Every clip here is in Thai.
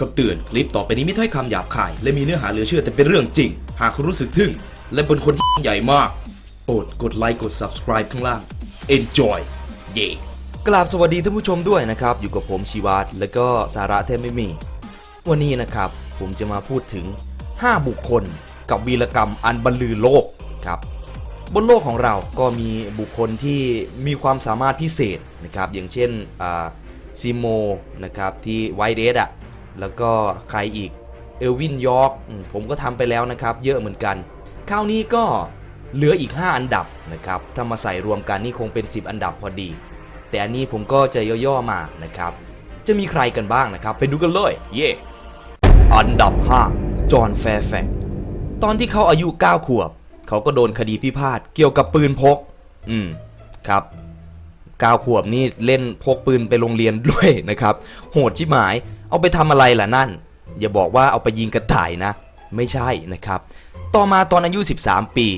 คำเตือนคลิปต่อไปนี้ไม่ถ้อยคำหยาบคาย และมีเนื้อหาเหลือเชื่อแต่เป็นเรื่องจริง หากคุณรู้สึกทึ่ง และเป็นคนที่ใหญ่มากโปรดกดไลค์กด subscribe ข้างล่าง enjoy เย่กราบสวัสดีท่านผู้ชมด้วยนะครับ อยู่กับผมชีวัตและก็สาระแทบไม่มี วันนี้นะครับ ผมจะมาพูดถึง 5 บุคคลกับวีรกรรมอันบรรลือโลกครับบนโลกของเราก็มีบุคคลที่มีความสามารถพิเศษนะครับ อย่างเช่นซิโมนะครับที่ไวเดสอะ แล้วก็ใครอีกเอลวินยอร์กผมก็ทำไปแล้วนะครับ เยอะเหมือนกันคราวนี้ก็เหลืออีก 5 อันดับนะครับ ถ้ามาใส่รวมกันนี่คงเป็น 10 อันดับพอดี แต่อันนี้ผมก็จะย่อๆมานะครับ จะมีใครกันบ้างนะครับ ไปดูกันเลย เย่อันดับ 5 จอห์นแฟร์แฟกต์ตอนที่เขาอายุ 9 ขวบ เขาก็โดนคดีพิพาทเกี่ยวกับปืนพก อืม ครับ9ขวบนี่เล่นพกปืนไปโรงเรียนด้วยนะครับ โหดชิบหาย เอาไปทำอะไรล่ะนั่น อย่าบอกว่าเอาไปยิงกระต่ายนะ ไม่ใช่นะครับ ต่อมาตอนอายุ 13 ปี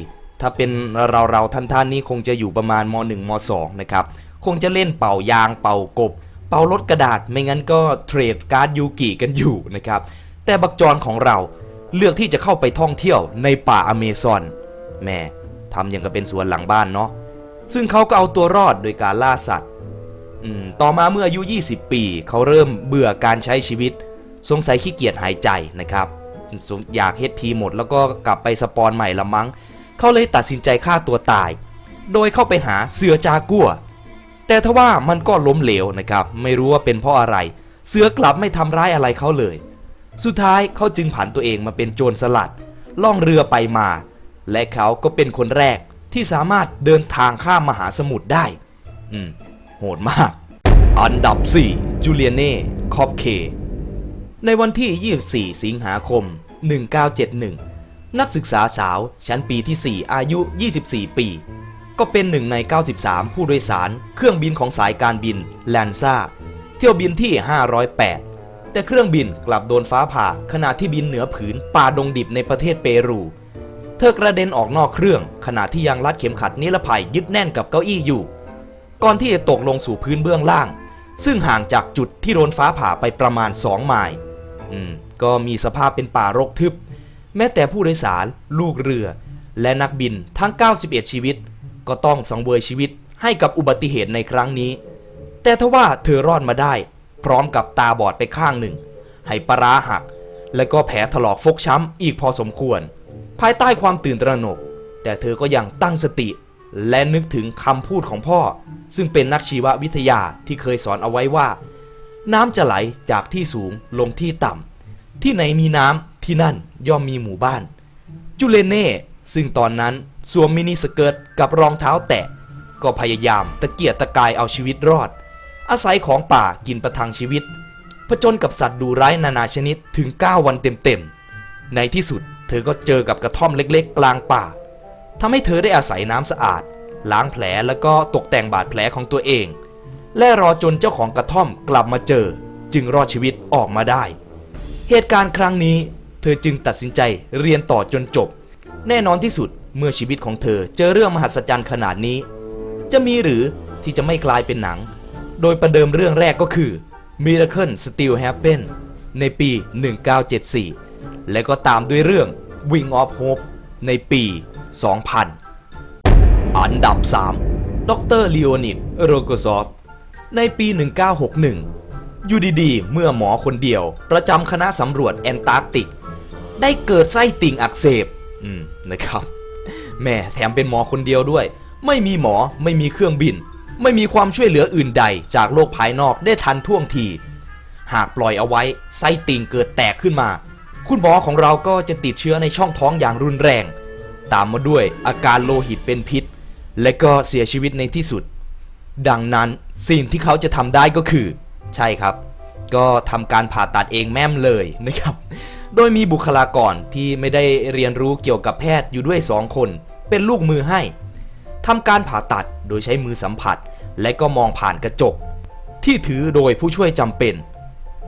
ถ้าเป็นเราเราท่านๆนี่คงจะอยู่ประมาณม .1 ม .2 นะครับ คงจะเล่นเป่ายางเป่ากบ เป่ารถกระดาษไม่งั้นก็เทรดการ์ดยูกิกันอยู่นะครับ แต่บักจรของเราเลือกที่จะเข้าไปท่องเที่ยวในป่าอเมซอนแม่ทำอย่างกับเป็นสวนหลังบ้านเนาะซึ่งเขาก็เอาตัวรอดโดยการล่าสัตว์ ต่อมาเมื่ออายุ 20 ปี เขาเริ่มเบื่อการใช้ชีวิต สงสัยขี้เกียจหายใจนะครับ อยากเฮดพีหมดแล้วก็กลับไปสปอนใหม่ละมั้ง เขาเลยตัดสินใจฆ่าตัวตาย โดยเข้าไปหาเสือจากัว แต่ทว่ามันก็ล้มเหลวนะครับ ไม่รู้ว่าเป็นเพราะอะไร เสือกลับไม่ทำร้ายอะไรเขาเลย สุดท้ายเขาจึงผันตัวเองมาเป็นโจรสลัด ล่องเรือไปมา และเขาก็เป็นคนแรกที่สามารถเดินทางข้ามมหาสมุทรได้ อืม โหดมาก อันดับ 4 จูเลียเน่คอปเค ในวันที่ 24 สิงหาคม 1971 นักศึกษาสาวชั้นปีที่ 4 อายุ 24 ปี ก็เป็นหนึ่งใน 93 ผู้โดยสาร เครื่องบินของสายการบินแลนซ่า เที่ยวบินที่ 508 แต่เครื่องบินกลับโดนฟ้าผ่าขณะที่บินเหนือผืนป่าดงดิบในประเทศเปรูเธอกระเด็นออกนอกเครื่อง ขณะที่ยังรัดเข็มขัดนิรภัยยึดแน่นกับเก้าอี้อยู่ ก่อนที่จะตกลงสู่พื้นเบื้องล่าง ซึ่งห่างจากจุดที่โดนฟ้าผ่าไปประมาณ 2 ไมล์อืมก็มีสภาพเป็นป่ารกทึบ แม้แต่ผู้โดยสาร ลูกเรือ และนักบินทั้ง 91 ชีวิต ก็ต้องสังเวยชีวิตให้กับอุบัติเหตุในครั้งนี้ แต่ทว่าเธอรอดมาได้ พร้อมกับตาบอดไปข้างหนึ่งให้ปลาร้าหัก และก็แผลถลอกฟกช้ำอีกพอสมควร ภายใต้ความตื่นตระหนก แต่เธอก็ยังตั้งสติ และนึกถึงคำพูดของพ่อ ซึ่งเป็นนักชีววิทยาที่เคยสอนเอาไว้ว่า น้ำจะไหลจากที่สูงลงที่ต่ำที่ไหนมีน้ำที่นั่นย่อมมีหมู่บ้าน จูเลเน่ซึ่งตอนนั้นสวมมินิสเกิร์ตกับรองเท้าแตะ ก็พยายามตะเกียกตะกายเอาชีวิตรอด อาศัยของป่ากินประทังชีวิตผจญกับสัตว์ดูร้ายนานาชนิดถึง 9 วันเต็มๆในที่สุดเธอก็เจอกับกระท่อมเล็ก ๆ กลางป่า ทำให้เธอได้อาศัยน้ำสะอาด ล้างแผลแล้วก็ตกแต่งบาดแผลของตัวเอง และรอจนเจ้าของกระท่อมกลับมาเจอ จึงรอดชีวิตออกมาได้ เหตุการณ์ครั้งนี้เธอจึงตัดสินใจเรียนต่อจนจบ แน่นอนที่สุดเมื่อชีวิตของเธอเจอเรื่องมหัศจรรย์ขนาดนี้ จะมีหรือที่จะไม่กลายเป็นหนัง โดยประเดิมเรื่องแรกก็คือ Miracle Still Happen ในปี 1974 และก็ตามด้วยเรื่อง Wing of Hope ในปี 2000 อันดับ 3 ดรลีโอนิด โรโกซอฟ ในปี 1961 อยู่ดีๆ เมื่อหมอคนเดียว ประจำคณะสำรวจแอนตาร์กติก ได้เกิดไส้ติ่งอักเสบอืมนะครับ แม่แถมเป็นหมอคนเดียวด้วย ไม่มีหมอ ไม่มีเครื่องบิน ไม่มีความช่วยเหลืออื่นใด จากโลกภายนอกได้ทันท่วงที หากปล่อยเอาไว้ไส้ติ่งเกิดแตกขึ้นมาคุณหมอของเราก็จะติดเชื้อในช่องท้องอย่างรุนแรง ตามมาด้วยอาการโลหิตเป็นพิษ และก็เสียชีวิตในที่สุด ดังนั้นสิ่งที่เขาจะทำได้ก็คือ ใช่ครับ ก็ทำการผ่าตัดเองแม่มเลยนะครับ โดยมีบุคลากรที่ไม่ได้เรียนรู้เกี่ยวกับแพทย์อยู่ด้วย 2 คน เป็นลูกมือให้ทำการผ่าตัดโดยใช้มือสัมผัส และก็มองผ่านกระจก ที่ถือโดยผู้ช่วยจำเป็น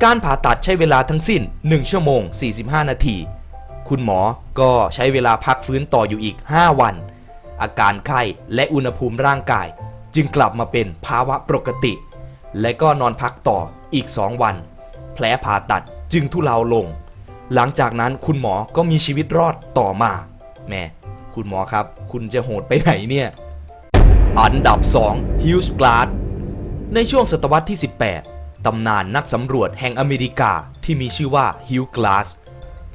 การผ่าตัดใช้เวลาทั้งสิ้น 1 ชั่วโมง 45 นาที คุณหมอก็ใช้เวลาพักฟื้นต่ออยู่อีก 5 วัน อาการไข้และอุณหภูมิร่างกาย จึงกลับมาเป็นภาวะปกติ และก็นอนพักต่ออีก 2 วัน แผลผ่าตัดจึงทุเลาลง หลังจากนั้นคุณหมอก็มีชีวิตรอดต่อมาแม่คุณหมอครับ คุณจะโหดไปไหนเนี่ย อันดับ2ฮิวส์กลาดในช่วงศตวรรษที่ 18 ตำนานนักสำรวจแห่งอเมริกาที่มีชื่อว่าฮิวกลาส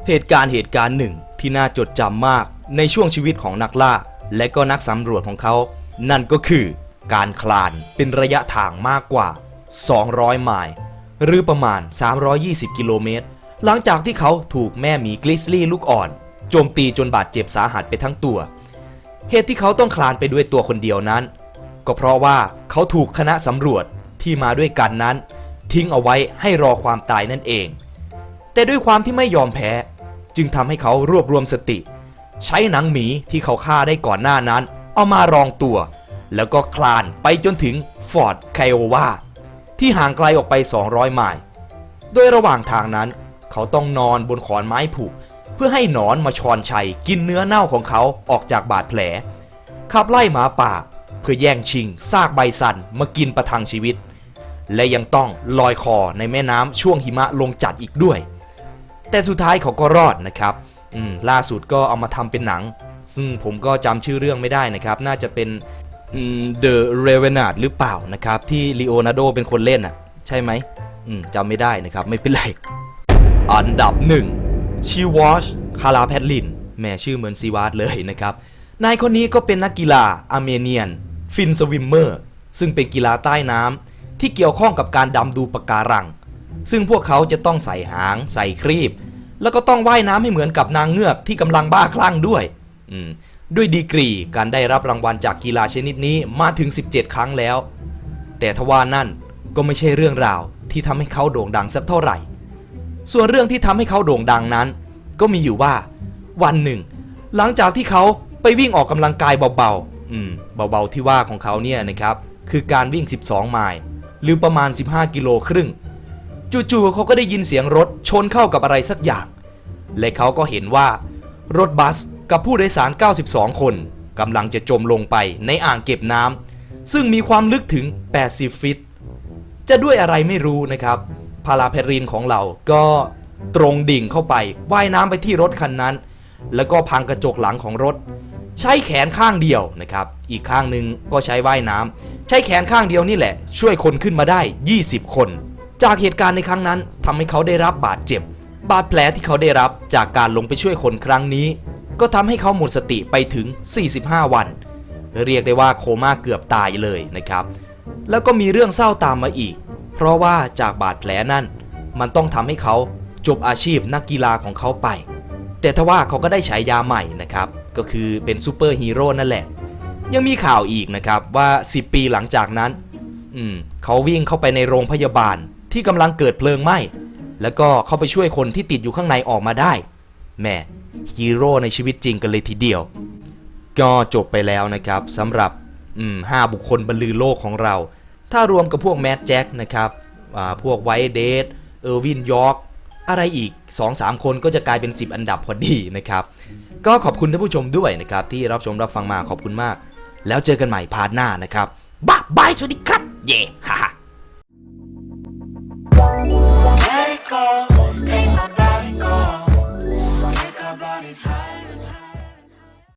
เหตุการณ์เหตุการณ์หนึ่งที่น่าจดจำมากในช่วงชีวิตของนักล่า และก็นักสำรวจของเขา นั่นก็คือการคลานเป็นระยะทางมากกว่า 200 ไมล์หรือประมาณ 320 กิโลเมตร หลังจากที่เขาถูกแม่หมีกลิสลี่ลูกอ่อน โจมตีจนบาดเจ็บสาหัสไปทั้งตัว เหตุที่เขาต้องคลานไปด้วยตัวคนเดียวนั้น ก็เพราะว่าเขาถูกคณะสำรวจที่มาด้วยกันนั้น ทิ้งเอาไว้ให้รอความตายนั่นเอง แต่ด้วยความที่ไม่ยอมแพ้ จึงทำให้เขารวบรวมสติ ใช้หนังหมีที่เขาฆ่าได้ก่อนหน้านั้น เอามารองตัว แล้วก็คลานไปจนถึงฟอร์ดไคโอวาที่ห่างไกลออกไป 200 ไมล์โดยระหว่างทางนั้น เขาต้องนอนบนขอนไม้ผุเพื่อให้หนอนมาชอนชัยกินเนื้อเน่าของเขาออกจากบาดแผล ขับไล่หมาป่า เพื่อแย่งชิงซากใบสันมากินประทังชีวิต และยังต้องลอยคอในแม่น้ำช่วงหิมะลงจัดอีกด้วย แต่สุดท้ายเขาก็รอดนะครับอืมล่าสุดก็เอามาทำเป็นหนัง ซึ่งผมก็จำชื่อเรื่องไม่ได้นะครับ น่าจะเป็น The Revenant หรือเปล่านะครับ ที่ลีโอนาร์โดเป็นคนเล่นอะ ใช่ไหมอืมจำไม่ได้นะครับ ไม่เป็นไร อันดับหนึ่งชีวอชคาราแพดลินแม่ชื่อเหมือนซีวาร์ดเลยนะครับ นายคนนี้ก็เป็นนักกีฬาอาร์เมเนียน ฟินสวิมเมอร์ ซึ่งเป็นกีฬาใต้น้ำที่เกี่ยวข้องกับการดำดูปะการัง ซึ่งพวกเขาจะต้องใส่หาง ใส่ครีบ แล้วก็ต้องว่ายน้ำให้เหมือนกับนางเงือกที่กำลังบ้าคลั่งด้วยด้วยดีกรีการได้รับรางวัลจากกีฬาชนิดนี้มาถึง 17 ครั้งแล้ว แต่ทว่านั่นก็ไม่ใช่เรื่องราวที่ทำให้เขาโด่งดังสักเท่าไหร่ ส่วนเรื่องที่ทำให้เขาโด่งดังนั้น ก็มีอยู่ว่า วันหนึ่ง หลังจากที่เขาไปวิ่งออกกำลังกายเบาๆอืมเบาๆที่ว่าของเขาเนี่ยนะครับ คือการวิ่ง 12 ไมล์หรือประมาณ 15 กิโลครึ่ง จู่ๆเขาก็ได้ยินเสียงรถชนเข้ากับอะไรสักอย่าง และเขาก็เห็นว่ารถบัสกับผู้โดยสาร 92 คนกำลังจะจมลงไปในอ่างเก็บน้ำซึ่งมีความลึกถึง 80 ฟิต จะด้วยอะไรไม่รู้นะครับ พาราเพรินของเราก็ตรงดิ่งเข้าไปว่ายน้ำไปที่รถคันนั้น แล้วก็พังกระจกหลังของรถ ใช้แขนข้างเดียวนะครับ อีกข้างหนึ่งก็ใช้ว่ายน้ำใช้แขนข้างเดียวนี่แหละ ช่วยคนขึ้นมาได้ 20 คน จากเหตุการณ์ในครั้งนั้นทำให้เขาได้รับบาดเจ็บ บาดแผลที่เขาได้รับจากการลงไปช่วยคนครั้งนี้ ก็ทำให้เขาหมดสติไปถึง 45 วัน เรียกได้ว่าโคม่าเกือบตายเลยนะครับ แล้วก็มีเรื่องเศร้าตามมาอีก เพราะว่าจากบาดแผลนั่นมันต้องทำให้เขาจบอาชีพนักกีฬาของเขาไป แต่ทว่าเขาก็ได้ฉายาใหม่นะครับ ก็คือเป็นซูเปอร์ฮีโร่นั่นแหละ ยังมีข่าวอีกนะครับว่า 10 ปีหลังจากนั้น อืมเขาวิ่งเข้าไปในโรงพยาบาล ที่กำลังเกิดเพลิงไหม้แล้วก็เข้าไปช่วยคนที่ติดอยู่ข้างในออกมาได้แม่ฮีโร่ในชีวิตจริงกันเลยทีเดียว ก็จบไปแล้วนะครับสำหรับห้าบุคคลบรรลือโลกของเรา ถ้ารวมกับพวกแมดแจ็คนะครับพวกไวท์เดทเออร์วินยอร์กอะไรอีก 2-3 คนก็จะกลายเป็น 10 อันดับพอดีนะครับ ก็ขอบคุณท่านผู้ชมด้วยนะครับ ที่รับชมรับฟังมาขอบคุณมาก แล้วเจอกันใหม่พาร์ทหน้านะครับบ๊ายบายสวัสดีครับ เย่ฮ่าฮ่า Let it go,